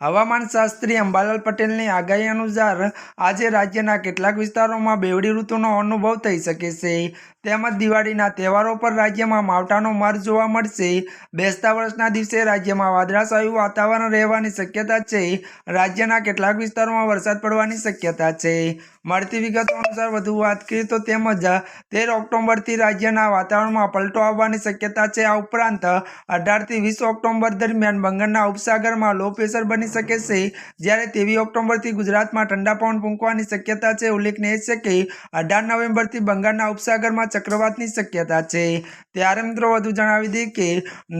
હવામાન શાસ્ત્રી અંબાલાલ પટેલની આગાહી અનુસાર આજે રાજ્યના કેટલાક વિસ્તારોમાં બેવડી ઋતુનો અનુભવ થઈ શકે છે. તેમજ દિવાળીના તહેવારો પર રાજ્યમાં માવઠાનો માર જોવા મળશે. બેસતા વર્ષના દિવસે રાજ્યમાં વાદળાછાયું વાતાવરણ રહેવાની શક્યતા છે. રાજ્યના કેટલાક વિસ્તારોમાં વરસાદ પડવાની શક્યતા છે. મળતી વિગતો અનુસાર વધુ વાત કરીએ તો તેમજ તેર ઓક્ટોબરથી રાજ્યના વાતાવરણમાં પલટો આવવાની શક્યતા છે. આ ઉપરાંત અઢારથી વીસ ઓક્ટોબર દરમિયાન બંગાળના ઉપસાગરમાં લો પ્રેશર બની શકે છે. જ્યારે તેવી ઓક્ટોબરથી ગુજરાતમાં ઠંડા પવન ફૂંકવાની શક્યતા છે, ઉલ્લેખનીય છે કે અઢાર નવેમ્બરથી બંગાળના ઉપસાગરમાં ચક્રવાતની શક્યતા છે. ત્યારે મિત્રો વધુ જણાવી દઈએ કે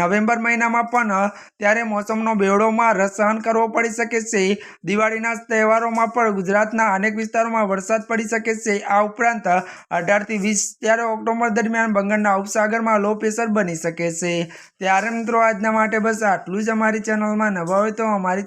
નવેમ્બર મહિનામાં પણ ત્યારે મોસમનો બેવડોમાં રસ સહન કરવો પડી શકે છે. દિવાળીના તહેવારોમાં પણ ગુજરાતના અનેક વિસ્તારોમાં વરસાદ પડી શકે છે. આ ઉપરાંત અઢારથી વીસ ત્યારે ઓક્ટોબર દરમિયાન બંગાળના ઉપસાગરમાં લો પ્રેશર બની શકે છે. ત્યારે મિત્રો આજના માટે બસ આટલું જ. અમારી ચેનલમાં નવા હોય તો અમારી